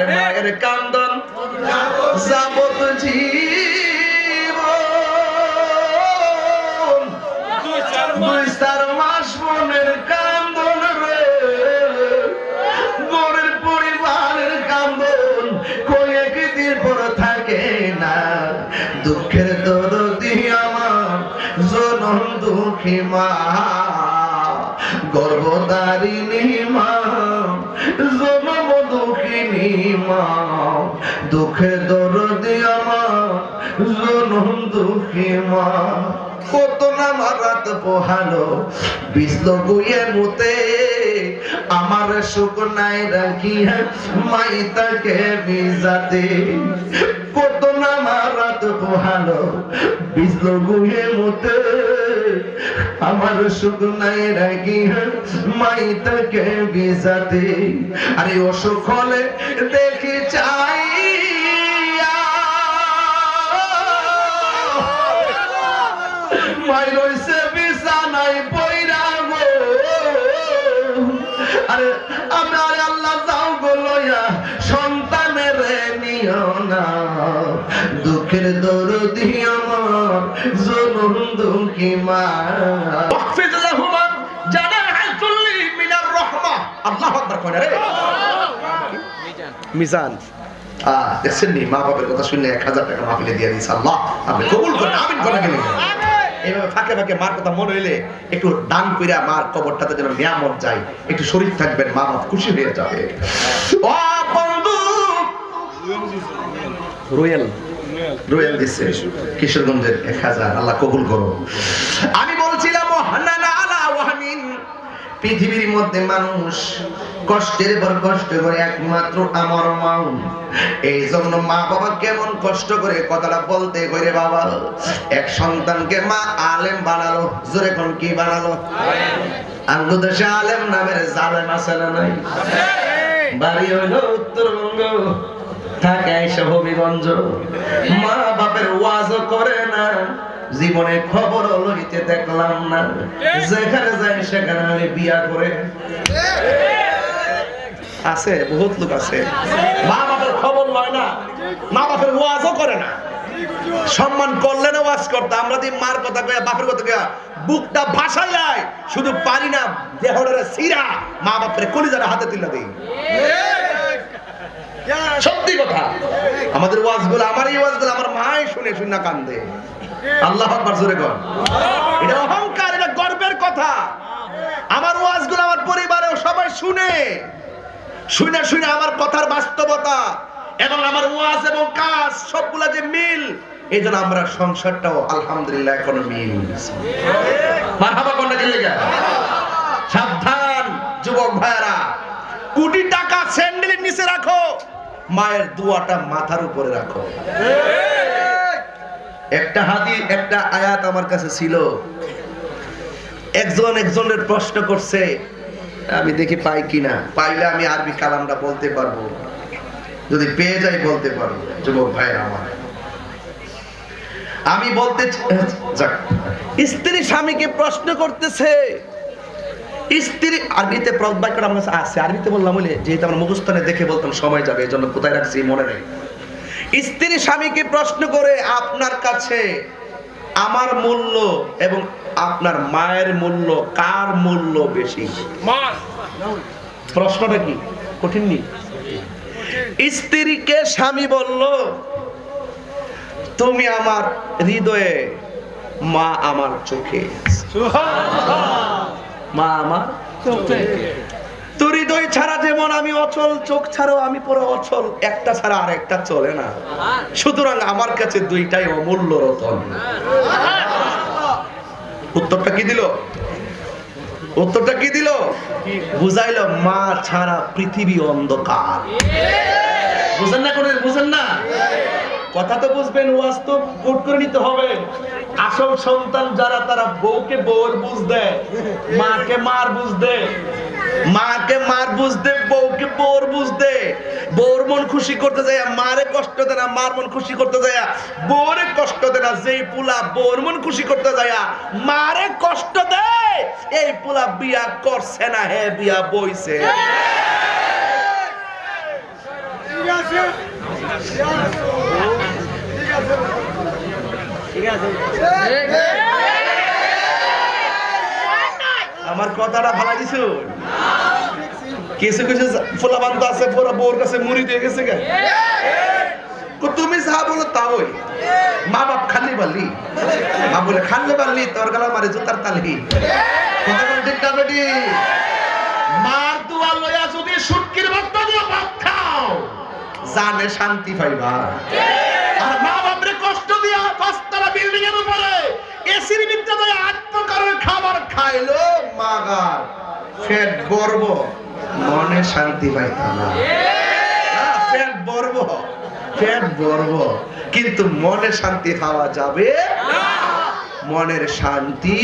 আরে মায়ের কান্দন যাবত জীবন। দুই চার মাস মনের কান্দন রে। পরিবারের কান্দন পর থাকে না। দুঃখের দরদি আমার, জনম দুঃখী মা। গর্ভদারিণী মা, জনম দরদি আমার দুঃখী মা। কত পোহালো মুতে, আমার সুখ নাই রাখিয়া মাই তাকে বিজাতে। কত নামার রাত পোহালো, বিষ্ণ মুতে আমার শুধু নাই রাখিয়া মাই তাকে বিজাতে। আরে অসুখ হলে দেখি চাই। মাই আরে আমার আল্লাহ যাও গো লইয়া সন্তানের নিও না। দুঃখের দরদি আমার জনম দুঃখী মা। আল্লাহু আকবার রে। মিজান। দেখছেন নি মা বাবার কথা শুনলে এক হাজার টাকা মাহফিলে দিয়ে দিয়েছে আল্লাহ। আপনি কবুল করেন আমিন করেন কেন এইভাবে ফাঁকে ফাঁকে মার কথা মনে হইলে একটু দান কইরা মার কবরটাতে যেন নিয়ামত যায় একটু শরীর থাকবেন মা বাপ খুশি হয়ে যাবে। দিচ্ছে কিশোরগঞ্জের এক হাজার। আল্লাহ কবুল করো আমি বলছিলাম পৃথিবীর মধ্যে মানুষ কষ্টের পর কষ্ট করে একমাত্র আমার এই জন্য মা বাবা কেমন কষ্ট করে কথাটা বলতে করে বাবা। এক সন্তানকে মা আলেম বানালো। জোরে কোন কি বানালো? আঙ্গু দেশে আলেম নামের জালেম আছে না নাই? বাড়ি হইল উত্তরবঙ্গ। থাকে এসে হবিগঞ্জ। মা বাপের ওয়াজও করে না, জীবনে খবর লইতে দেখলাম না। যেখানে যাই সেখানে আমি বিয়া করে। আছে, বহুত লোক আছে। মা বাপের খবর লয় না, মা বাপের ওয়াজও করে না। সম্মান করলে না ওয়াজ করতে, আমরা দি মার কথা কয়া বাপের কথা কয়া বুকটা ভাসাই যায় শুধু পারি না দেহরে সিরা, মা বাপের কলিজারা হাতে তুলে দেই সত্যি কথা। আমাদের ওয়াজগুলো আমার এই ওয়াজগুলো, আমার মাই শুনে শুনে কান্দে। আল্লাহ আকবার, জোরে কর এটা অহংকার, এটা গর্বের কথা। আমার ওয়াজগুলো আমার পরিবারেও সবাই শুনে। শুনে শুনে আমার কথার বাস্তবতা এবং আমার ওয়াজ এবং কাজ সবগুলা যে মিল, এই জন্য আমরা সংসারটাও আলহামদুলিল্লাহ এখন মিল। মারহাবা কোনটা গেলে সাবধান, যুবক ভাইরা কোটি টাকা স্যান্ডেলের নিচে রাখো। মায়ের দুয়াটা মাথার উপরে রাখো। একটা হাদি একটা আয়াত আমার কাছে ছিল। একজন একজনের প্রশ্ন করছে, আমি দেখি পাই কিনা? পাইলে আমি আরবি কালামটা বলতে পারব। যদি পেয়ে যাই বলতে পারব, যুবক ভাইয়ের আমার। আমি বলতে স্ত্রী স্বামীকে প্রশ্ন করতেছে স্ত্রী আরবিতে বাক্যটা আমার কাছে আছে। আরবিতে বললাম বলে যেহেতু আমরা মুখস্থানে দেখে বলতাম সময় যাবে এই জন্য কোথায় রাখছি মনে নেই। স্ত্রী স্বামীকে প্রশ্ন করে আপনার কাছে আমার মূল্য এবং আপনার মায়ের মূল্য কার মূল্য বেশি? প্রশ্নটা কি? কঠিন নি? স্ত্রীকে স্বামী বলল তুমি আমার হৃদয়ে মা আমার চোখে মা আমার হৃদয় ছাড়া যেমন আমি অচল, চোখ ছাড়াও আমি পুরো অচল। একটা ছাড়া আর একটা চলে না। সুতরাং আমার কাছে দুইটাই অমূল্য রতন। উত্তরটা কি দিল? উত্তরটা কি দিল? বুঝাইলো, মা ছাড়া পৃথিবী অন্ধকার। বুঝেন না করে বুঝেন না? কথা তো বুঝবেন, ওয়াজ তো করে নিতে হবে। আসল সন্তান যারা, তারা বউকে বউর বুঝ দেয়, মাকে মার বুঝ দেয়, মাকে মার বুঝতে বউকে বউর বুঝতে বউর মন খুশি করতে যায় মারে কষ্ট দেয় না, মার মন খুশি করতে যায় বউরে কষ্ট দেয় না, যেই পুলা বউর মন খুশি করতে যায় মারে কষ্ট দেয়, এই পুলা বিয়া করছে না, হে বিয়া বইছে। আমার কথাটা ভালো দিছো কিছু কিছু ফোলা বান্ধব আছে, পুরো বোর কাছে মুড়ি দিয়ে গেছে গে। তুমি যা বলো তা ওই মা বাপ খালি পারলি মা বলে খাললে পারলি তোর গলা মারে জুতার তালি। বল মার দুয়া লয়া যদি সুটকির ভক্ত দিয়ে ভাত খাও জানে শান্তি পাইবা। আর মা বাপরে কষ্ট দিয়া পাঁচতলা বিল্ডিং এর উপরে এসির ভিতরে আট প্রকারের খাবার খাইলো, মাগার। পেট গর্ব মনে শান্তি পাইতাম না। পেট গর্ব পেট গর্ব কিন্তু মনে শান্তি পাওয়া যাবে মনের শান্তি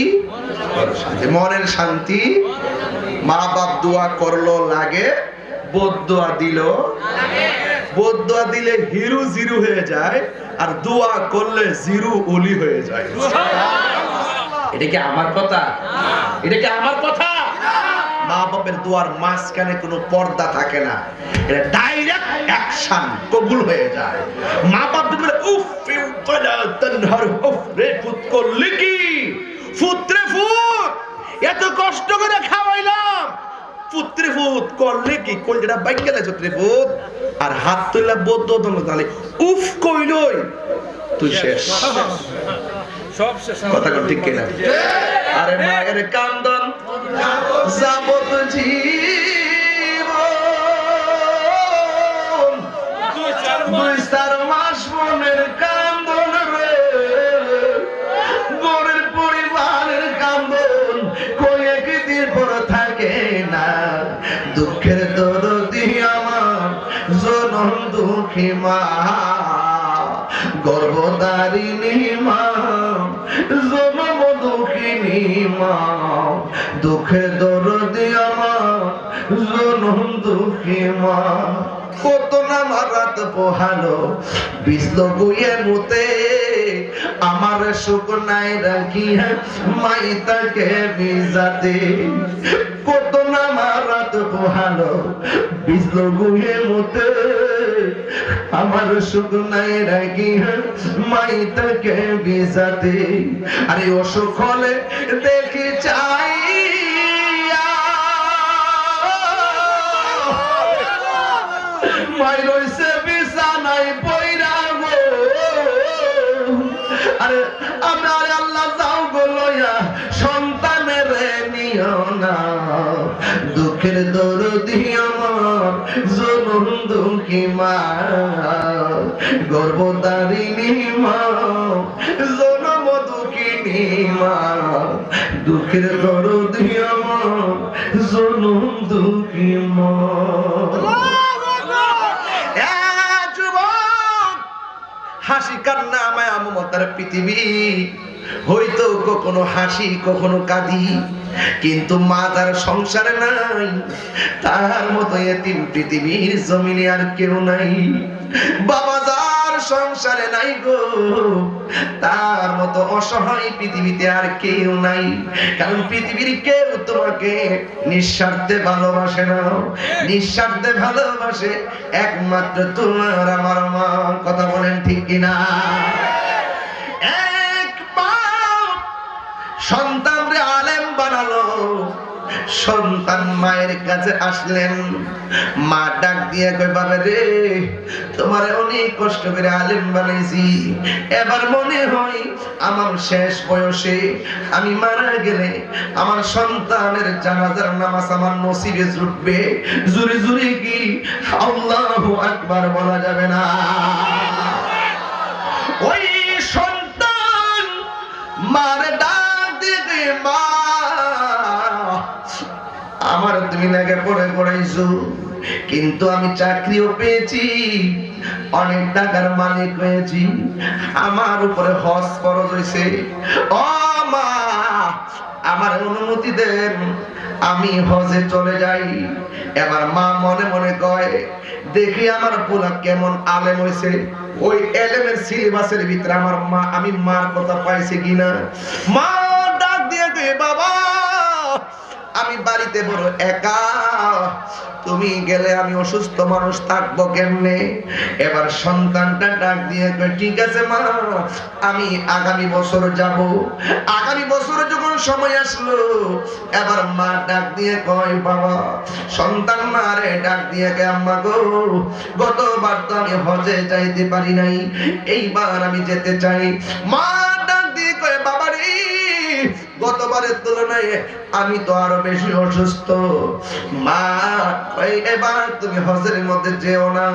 মনের শান্তি মা বাপ দোয়া করল, লাগে। বোধ দোয়া দিল। বোধ দোয়া দিলে হিরু জিরু হয়ে যায়, আর দোয়া করলে জিরু ওলি হয়ে যায়। এটা কি আমার কথা? এটা কি আমার কথা? মা বাপের দোয়ার মাঝখানে কোনো পর্দা থাকে না। এটা ডাইরেক্ট অ্যাকশন কবুল হয়ে যায়। মা বাপ যদি বলে উফ ইউ বলা তনহর উফ রে ফুত করলি কি? ফুত্রে ফুত! এত কষ্ট করে খাওয়াইলাম। পুত্রে ফুত করলে কি? কোন যেটা বাইক গেলে ছত্রে ফুত। আর হাত তুললা বদ্ধ তাহলে উফ কইলই তুই শেষ। কথা কর ঠিক কিনা? আরে মায়ের কান্দন যাবত জীবন। দুই চার মাস। মনের কান্দন রে। গরের পরিবারের কান্দন কই একদিন পর থাকে না। দুঃখের দরদি আমার জনম দুঃখী মা। গর্ভদারিণী মা জনম দুঃখিনী মা দুঃখের দরদি আমার, জনম দুঃখী মা। কত না মারাত পোহালো, বিষ্ণু গুয়ে মুতে, আমার সুখ নাই রাখিয়া মাই তাকে বিজাতে। কত না মারাত পোহালো, বিষ্ণু গুয়ে মুতে আমার শুধু নাই রাখিয়া মাই তাকে বিজাতে। আরে অসুখ হলে দেখি চাই। মাই রইছে বিছানায় পইরা গো। আরে আমার আল্লাহ যাও গো লইয়া, সন্তানের নিও না দুঃখের দরদি আমার জনম দুঃখী মা গর্ভদারিণী মা জনম দুঃখিনী মা দুঃখের দরদি আমার জনম দুঃখী মা। হাসি কান্না মায়া মমতার পৃথিবী হয়তো কখনো হাসি, কখনো কাঁদি, কিন্তু মা তার সংসারে নাই। তার মতো এতিম পৃথিবীর জমিনে আর কেউ নাই। বাবা যার সংসারে নাই গো, তার মতো অসহায় পৃথিবীতে আর কেউ নাই। কারণ পৃথিবীর কেউ তোমাকে নিঃস্বার্থে ভালোবাসে না। নিঃস্বার্থে ভালোবাসে একমাত্র তোমার আমার মা। কথা বলেন ঠিক কিনা? সন্তানরে আলেম বানালো। সন্তান মায়ের কাছে আসলেন। মা ডাক দিয়ে কই বাবা রে তোমার অনেক কষ্ট করে আলেম বানাইছি। এবার মনে হয় আমার শেষ বয়সে আমি মারা গেলে আমার সন্তানের জানাজার নামাজ আমার নসিবে জুটবে। জুরি জুরি কি আল্লাহু আকবার বলা যাবে না? ওই পড়ে পড়াইছো। কিন্তু আমি চাকরিও পেয়েছি, অনেক টাকার মালিক হয়েছি। আমার উপরে খরচ হয়েছে ও মা, আমার অনুমতি দেন, আমি হজে চলে যাই। এবার মা মনে মনে কয়, দেখি আমার পোলা কেমন আলেম হয়েছে ওই এলেমের সিলেবাসের ভিতরে আমার মা, আমি মার কথা পাইছি কিনা? মা ডাক দিয়ে বাবা আমি বাড়িতে বড় একা। তুমি গেলে আমি অসুস্থ মানুষ থাকব কেমনে? এবার সন্তানটা ডাক দিয়ে ঠিক আছে মা, আমি আগামী বছর যাব। আগামী বছর যখন সময় আসলো, এবার মা ডাক দিয়ে কয়, বাবা, সন্তান মারে ডাক দিয়ে কে আম্মা গো, গতবার তো আমি হজে যাইতে পারি নাই, এইবার আমি যেতে চাই। মা ডাক দিয়ে কয়, বাবা রে গতবারের তুলনায় আমি তো আরও বেশি অসুস্থ। মা এবার তুমি হজের মধ্যে যেও না।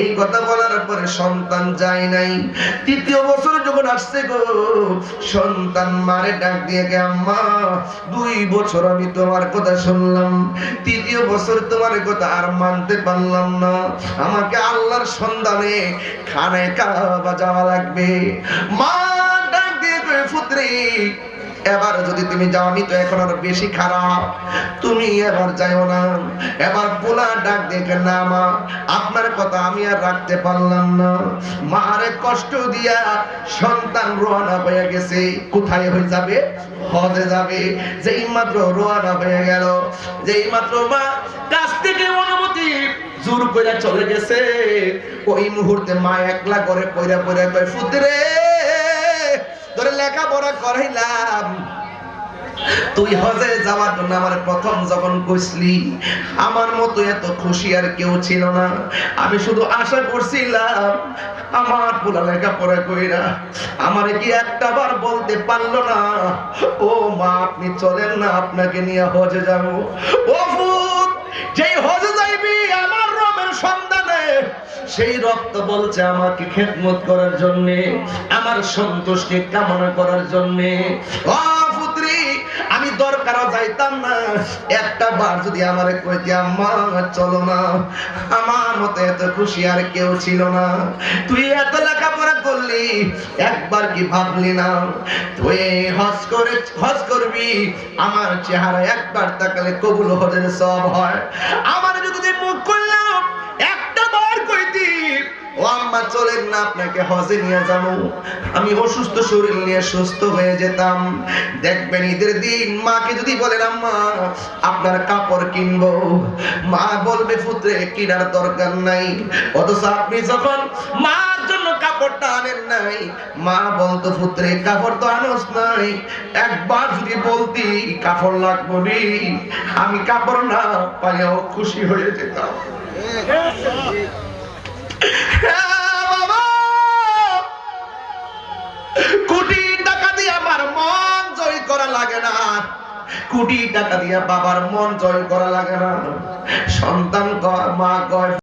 এই কথা বলার পরে সন্তান যায় নাই। তৃতীয় বছর যখন আসছে গো, সন্তান মারে ডাক দিয়ে গে আম্মা, দুই বছর আমি তোমার কথা শুনলাম। তৃতীয় বছর তোমার কথা আর মানতে পারলাম না। আমাকে আল্লাহর সন্ধানে খানায় কাবা যাওয়া লাগবে। মা ডাক দিয়ে পুত্রী এবার যদি তুমি যাও, আমি তো এখন আরও বেশি খারাপ। তুমি এবার যাইও না। এবার পোলা ডাক দেখে না মা? আপনার কথা আমি আর রাখতে পারলাম না। মারে কষ্ট দিয়া সন্তান রোয়ানা হয়ে গেছে। কোথায় হয়ে যাবে? হজে যাবে। যে মাত্র রোয়ানা হয়ে গেল যে মাত্র মা কাছ থেকে অনুমতি জোর করে চলে গেছে, ওই মুহূর্তে মা একলা করে পয়রা পয়রা কয়, ফুতরে! তোরে লেখাপড়া করাইলাম। তুই হজে যাওয়ার জন্য আমার প্রথম যখন কইসলি আমার মতো এত খুশি আর কেউ ছিল না। আমি শুধু আশা করছিলাম, আমার পোলা লেখাপড়া কইরা আমারে কি একটা বার বলতে পারল না। ও মা, আপনি চলেন না, আপনাকে নিয়ে হজে যাব। ও ফুত, যেই হজে যাইবি, আমার রবের সন্ধানে সেই রক্ত বলছে আমাকে খেদমত করার জন্য, আমার সন্তুষ্টি কামনা করার জন্য। আমি দরকারও যাইতাম না। একটা বার যদি আমারে কইতে, আম্মা, চলো না। আমার মতো এত খুশি আর কেউ ছিল না। তুই এত লেখাপড়া করলি, একবার কি ভাবলি না? তুই হজ করে, হজ করবি, আমার চেহারা একবার তাকালে কবুল হজের সব হয়। আমার যদি আম্মা চলেন না আপনাকে হজে নিয়ে যাব। আমি অসুস্থ শরীর নিয়ে সুস্থ হয়ে যেতাম। দেখবেন ঈদের দিন মাকে যদি বলেন আম্মা আপনার কাপড় কিনবো। মা বলবে পুত্রে কিনার দরকার নাই। অথচ আপনি যখন মার জন্য কাপড়টা আনেন নাই মা বলতো কাপড় তো নাই। একবার যদি বলতি কাপড় লাগবো নি। আমি কাপড় না পাইয়াও খুশি হয়ে যেতাম। হ্যাঁ, কোটি টাকা দিয়ে আমার মন জয় করা লাগে না। কোটি টাকা দিয়ে বাবার মন জয় করা লাগে না। সন্তান মা কয়